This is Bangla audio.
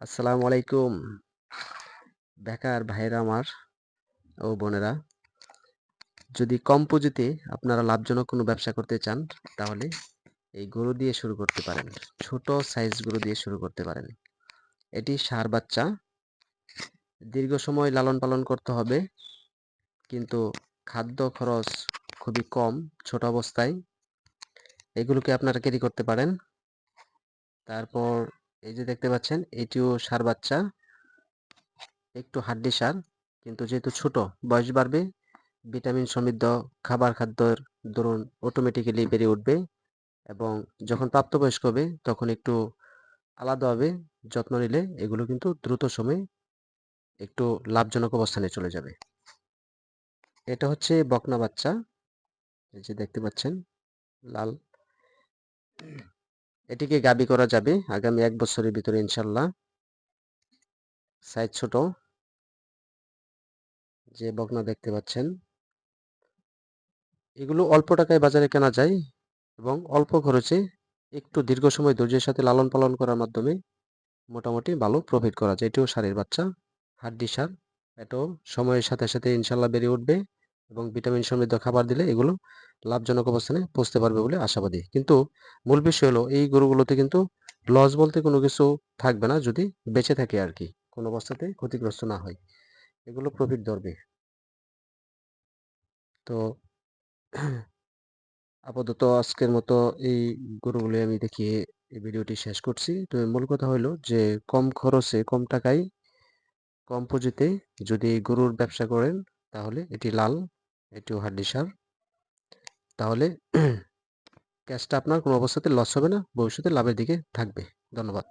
আসসালামু আলাইকুম। বেকার ভাইয়েরা আমার ও বোনেরা, যদি কম পুঁজিতে আপনারা লাভজনক কোনো ব্যবসা করতে চান, তাহলে এই গরু দিয়ে শুরু করতে পারেন। ছোট সাইজ গরু দিয়ে শুরু করতে পারেন। এটি সার বাচ্চা। দীর্ঘ সময় লালন পালন করতে হবে, কিন্তু খাদ্য খরচ খুবই কম, ছোট অবস্থায়। এগুলোকে আপনারা ক্যারি করতে পারেন। তারপর এই যে দেখতে পাচ্ছেন, এটিও সার বাচ্চা। একটু হাড্ডি সার, কিন্তু যেহেতু ছোট, বয়স বাড়বে, ভিটামিন সমৃদ্ধ খাবার খাদ্যের দরুন অটোমেটিক্যালি বেড়ে উঠবে এবং যখন প্রাপ্তবয়স্ক হবে, তখন একটু আলাদাভাবে যত্ন নিলে এগুলো কিন্তু দ্রুত সময়ে একটু লাভজনক অবস্থানে চলে যাবে। এটা হচ্ছে বকনা বাচ্চা, এই যে দেখতে পাচ্ছেন, লাল। এটিকে গাবি করা যাবে আগামী এক বছরের ভিতরে ইনশাল্লাহ সাইজ ছোট। যে বকনা দেখতে পাচ্ছেন। এগুলো অল্প টাকায় বাজারে কেনা যায় এবং অল্প খরচে একটু দীর্ঘ সময় ধৈর্যের সাথে লালন পালন করার মাধ্যমে মোটামুটি ভালো প্রফিট করা যায়। এটিও সারের বাচ্চা, হাড্ডি সার। এটাও সময়ের সাথে সাথে ইনশাল্লাহ বেড়ে উঠবে। এবং ভিটামিন সমৃদ্ধ খাবার দিলে এগুলো লাভজনক অবস্থানে পৌঁছতে পারবে বলে আশাবাদী। কিন্তু মূল বিষয় হলো, এই গরুগুলোতে কিন্তু লস বলতে কোনো কিছু থাকবে না যদি বেঁচে থাকে আর কি, কোনো অবস্থাতে ক্ষতিগ্রস্ত না হয়। এগুলো প্রফিট ধরবে। তো আপাতত আজকের মতো এই গরুগুলি আমি দেখিয়ে এই ভিডিওটি শেষ করছি। তো মূল কথা হলো যে, কম খরচে, কম টাকায়, কম পুঁজিতে যদি গরুর ব্যবসা করেন, তাহলে এটি লাল এটিও ওভার সার। তাহলে ক্যাশটা আপনার কোনো অবস্থাতে লস হবে না, ভবিষ্যতে লাভের দিকে থাকবে। ধন্যবাদ।